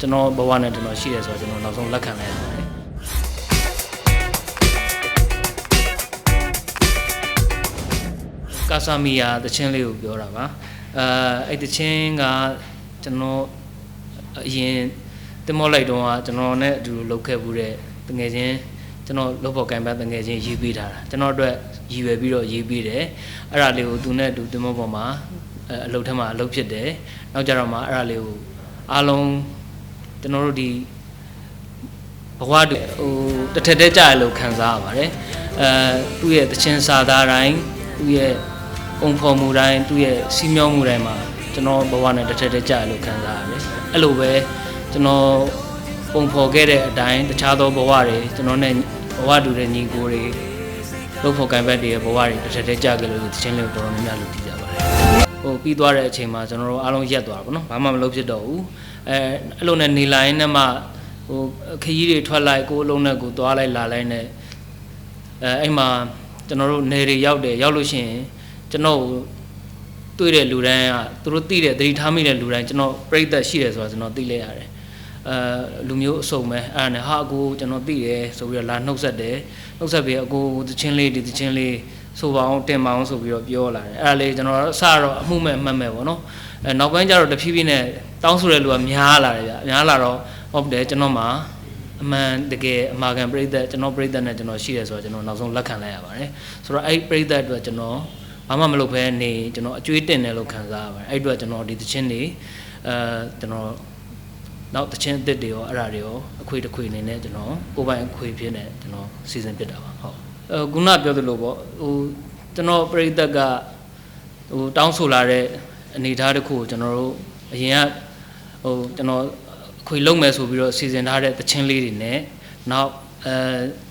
ကျွန်တော်ဘဝနဲ့ကျွန်တော်ရှိတယ်ဆိုတော့ကျွန်တော်နောက်ဆုံးလက်ခံလိုက်ရပါတယ်ကာဆာမီယာတချင်းလေးကိုပြောတာပါအဲအဲ့တချင်းကကျွန်တော်အရင်တင်မောလိုက်တော့ကကျွန်တော်နဲ့အတူလုပ်ခဲ့မှုတဲ့တငယ်ချင်းကျွန်တော်လုပ်ဖို့ကံပတ်တငယ်ချင်းရေးပေးထားတာကျွန်တော်အတွက်ရည်ရွယ်ပြီးတော့ရေးပေးတယ်အဲ့ဒါလေးကိုသူနဲ့အတူတင်မောပေါ်မှာအဲအလုပ်ထက်မှာအလုပ်ဖြစ်တယ်နောက်ကြတော့မှအဲ့ဒါလေးကိုအားလုံး ကျွန်တော်တို့ဒီဘဝတူဟိုတစ်ထက်တည်းကြာရလို့ခံစားရပါတယ်အဲသူ့ရဲ့တခြင်းစာသားတိုင်းသူ့ရဲ့ပုံဖော်မှုတိုင်းသူ့ရဲ့စီးမြောင်းမှုတိုင်းမှာကျွန်တော်ဘဝနဲ့တစ်ထက်တည်းကြာရလို့ခံစားရတယ်အဲ့လိုပဲကျွန်တော်ပုံဖော်ခဲ့တဲ့အတိုင်းတခြားသောဘဝတွေကျွန်တော်နဲ့ဘဝတူတဲ့ညီကိုတွေလုပ်ဖို့ကံဘက်တွေရဲ့ဘဝတွေတစ်ထက်တည်းကြာခဲ့လို့တခြင်းလေးကိုတော်တော်များများလုပ်တည်ကြပါတယ် ဟိုပြီးသွားတဲ့အချိန်မှာကျွန်တော်တို့အားလုံးရက်သွားတာပေါ့နော်ဘာမှမလုပ်ဖြစ်တော့ဘူးအဲအဲ့လိုနဲ့နေလိုင်းနဲ့မှဟိုခရီးတွေထွက်လိုက်ကိုယ်အလုံးနဲ့ကိုယ်သွားလိုက်လာလိုက်နဲ့အဲအဲ့မှာကျွန်တော်တို့နေတွေရောက်တယ်ရောက်လို့ရှိရင်ကျွန်တော်တွေ့တဲ့လူတိုင်းကသူတို့သိတဲ့သတိထားမိတဲ့လူတိုင်းကျွန်တော်ပြိသက်ရှိတယ်ဆိုတော့ကျွန်တော်သိလဲရတယ်အဲလူမျိုးအစုံပဲအဲ့ဒါနဲ့ဟာအကိုကျွန်တော်သိတယ်ဆိုပြီးတော့လာနှုတ်ဆက်တယ်နှုတ်ဆက်ပြီးအကိုသချင်းလေးဒီသချင်းလေး ဆိုပါအောင်တင်ပါအောင်ဆိုပြီးတော့ပြောလာတယ်အဲ့ဒါလေးကျွန်တော်အစတော့အမှုမဲ့အမှတ်မဲ့ပေါ့နော်အဲနောက်ပိုင်းကျတော့တဖြည်းဖြည်းနဲ့တောင်းဆိုတဲ့လူကများလာတယ်ဗျများလာတော့ဟုတ်တယ်ကျွန်တော်မှာအမှန်တကယ်အမာခံပြိသက်ကျွန်တော်ပြိသက်နဲ့ကျွန်တော်ရှိတယ်ဆိုတော့ကျွန်တော်နောက်ဆုံးလက်ခံလိုက်ရပါတယ်ဆိုတော့အဲ့ပြိသက်အတွက်ကျွန်တော်ဘာမှမလုပ်ဘဲနေကျွန်တော်အကျွေးတင်တယ်လို့ခံစားရပါတယ်အဲ့အတွက်ကျွန်တော်ဒီသချင်းတွေအဲကျွန်တော်နောက်သချင်းအသစ်တွေရောအဲ့ဒါတွေရောအခွေတစ်ခွေအနေနဲ့ကျွန်တော်ကိုယ်ပိုင်အခွေဖြစ်နေကျွန်တော်စီစဉ်ပြစ်တာပါဟုတ်အဲ ခုနပြောသလိုပေါ့ဟိုကျွန်တော်ပြိသက်ကဟိုတောင်းဆိုလာတဲ့အနေအထားတစ်ခုကိုကျွန်တော်တို့အရင်ကဟိုကျွန်တော်အခွေလုံးမယ်ဆိုပြီးတော့စီစဉ်ထားတဲ့သချင်းလေးတွေနဲ့နောက်အဲ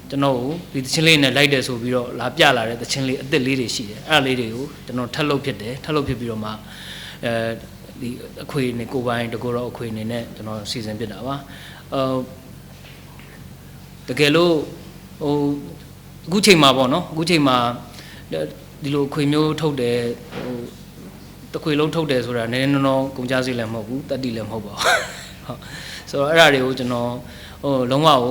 ကျွန်တော်ကိုဒီသချင်းလေးနဲ့လိုက်တယ်ဆိုပြီးတော့လာပြလာတဲ့သချင်းလေးအစ်စ်လေးတွေရှိတယ်အဲ့ဒါလေးတွေကိုကျွန်တော်ထပ်လုပ်ဖြစ်တယ်ထပ်လုပ်ဖြစ်ပြီးတော့မှအဲဒီအခွေနဲ့ကိုပိုင်းတကူတော့အခွေနေနဲ့ကျွန်တော်စီစဉ်ဖြစ်တာပါအဲတကယ်လို့ဟို အခုချိန်မှာပေါ့နော်အခုချိန်မှာဒီလိုအခွေမျိုးထုတ်တယ်ဟိုတခွေလုံးထုတ်တယ်ဆိုတာနည်းနည်းနော်ကုန်ကြစိတ်လည်းမဟုတ်ဘူးတက်တိလည်းမဟုတ်ပါဘူးဟုတ်ဆိုတော့အဲ့ဒါတွေကိုကျွန်တော်ဟိုလုံးဝကို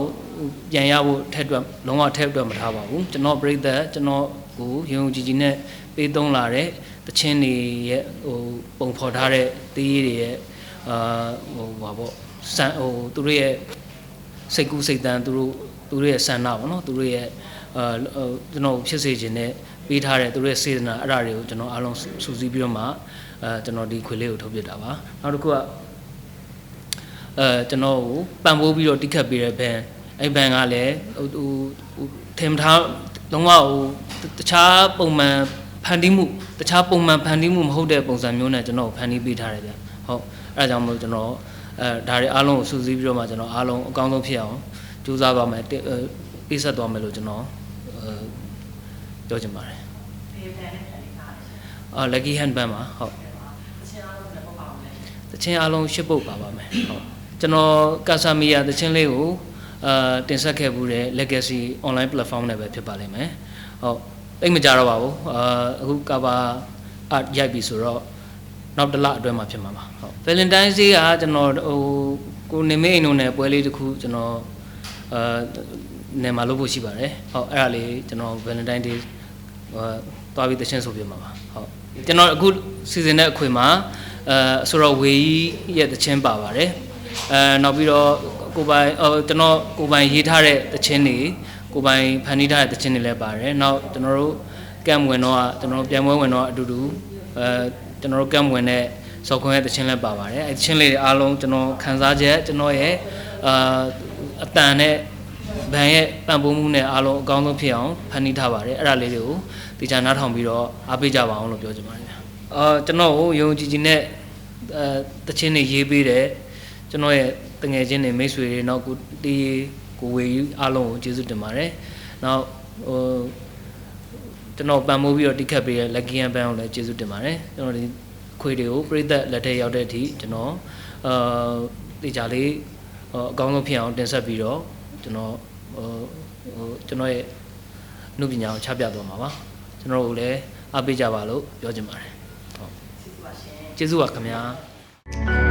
ပြန်ရဖို့ထက်တွက်လုံးဝထက်တွက်မထားပါဘူးကျွန်တော်ပြိသက်ကျွန်တော်ကိုရုံကြည်ကြည်နဲ့ပေးသုံးလာတဲ့တချင်းတွေရဲ့ဟိုပုံဖော်ထားတဲ့သေးရည်တွေရဲ့အာဟိုပါပေါ့စံဟိုသူတို့ရဲ့စိတ်ကူးစိတ်တန်းသူတို့သူတို့ရဲ့ဆန္ဒပေါ့နော်သူတို့ရဲ့ အာကျွန်တော်ဖြစ်စေခြင်းနဲ့ပေးထားတဲ့သူတို့ရဲ့စေတနာအဲ့ဒါတွေကိုကျွန်တော်အားလုံးစူးစီးပြီးတော့မှအဲကျွန်တော်ဒီခွေလေးကိုထုတ်ပြတာပါနောက်တစ်ခုကအဲကျွန်တော်ကိုပံ့ပိုးပြီးတော့တိခတ်ပေးတဲ့ဘန်အဲ့ဘန်ကလည်းဟိုဟိုထင်ထားလုံးဝဟိုတခြားပုံမှန်ဖန်တီးမှုတခြားပုံမှန်ဖန်တီးမှုမဟုတ်တဲ့ပုံစံမျိုးနဲ့ကျွန်တော်ဖန်တီးပေးထားတယ်ဗျဟုတ်အဲ့ဒါကြောင့်မလို့ကျွန်တော်အဲဒါတွေအားလုံးကိုစူးစီးပြီးတော့မှကျွန်တော်အားလုံးအကောင်းဆုံးဖြစ်အောင်ကြိုးစားပါမယ်ပေးဆက်သွားမယ်လို့ကျွန်တော်အဲ ပြောချင်ပါတယ်ဖေးဖန်နဲ့ဖန်နေတာအာ lucky hand band ပါဟုတ်အချင်းအားလုံးလည်းပေါ့ပါအောင်လေတချင်းအားလုံးရှစ်ပုတ်ပါပါမယ်ဟုတ်ကျွန်တော်ကာဆာမီယာတချင်းလေးကိုအာတင်ဆက်ခဲ့မှုတဲ့ legacy online platform နဲ့ပဲဖြစ်ပါလိမ့်မယ်ဟုတ်တိတ်မကြတော့ပါဘူးအာအခုကဘာ art ရိုက်ပြီဆိုတော့နောက်တစ်လအတွင်းမှာဖြစ်မှာပါဟုတ် Valentine's Day ကကျွန်တော်ဟိုကိုနေမေးအိမ်တို့နဲ့ပွဲလေးတစ်ခုကျွန်တော် အာနေမှာလုပ်ဖို့ရှိပါတယ်ဟုတ်အဲ့ဒါလေးကျွန်တော် Valentine Day ဟိုသွားပြီးတချင်းဆိုပြမှာပါဟုတ်ကျွန်တော်အခုစီစဉ်တဲ့အခွေမှာအဲဆိုတော့ဝေကြီးရဲ့တချင်းပါပါတယ်အဲနောက်ပြီးတော့ကိုပိုင်ဟိုကျွန်တော်ကိုပိုင်ရေးထားတဲ့တချင်းတွေကိုပိုင်ဖန်တီးထားတဲ့တချင်းတွေလည်းပါတယ်နောက်ကျွန်တော်တို့ကမ်ဝင်တော့ကျွန်တော်တို့ပြန်ပွဲဝင်တော့အတူတူအဲကျွန်တော်တို့ကမ်ဝင်တဲ့စောက်ခွန်းရဲ့တချင်းလည်းပါပါတယ်အဲတချင်းလေးတွေအားလုံးကျွန်တော်ခန်းစားချက်ကျွန်တော်ရဲ့အာ အတန်နဲ့ဘန်ရဲ့ပံ့ပိုးမှုနဲ့အားလုံးအကောင်းဆုံးဖြစ်အောင်ဖန်တီးထားပါတယ်အဲ့ဒါလေးတွေကိုတေချာနားထောင်ပြီးတော့အားပေးကြပါအောင်လို့ပြောချင်ပါတယ်အာကျွန်တော်ကိုယုံကြည်ကြည်နဲ့အဲတချင်းတွေရေးပေးတယ်ကျွန်တော်ရဲ့တငယ်ချင်းတွေမိတ်ဆွေတွေနောက်ကိုတီးကိုဝေကြီးအားလုံးကိုကျေးဇူးတင်ပါတယ်နောက်ဟိုကျွန်တော်ပံ့ပိုးပြီးတော့တိခတ်ပေးတဲ့ lucky and band ကိုလည်းကျေးဇူးတင်ပါတယ်ကျွန်တော်ဒီခွေတွေကိုပြိသက်လက်ထက်ရောက်တဲ့အထိကျွန်တော်အာတေချာလေး အကောင်းဆုံးဖြစ်အောင်တင်ဆက်ပြီးတော့ကျွန်တော်ဟိုဟိုကျွန်တော်ရဲ့အမှုပညာကိုချပြသွားမှာပါကျွန်တော်တို့လည်းအားပေးကြပါလို့ပြောချင်ပါတယ်ဟုတ်စီပါရှင်ကျေးဇူးပါခင်ဗျာ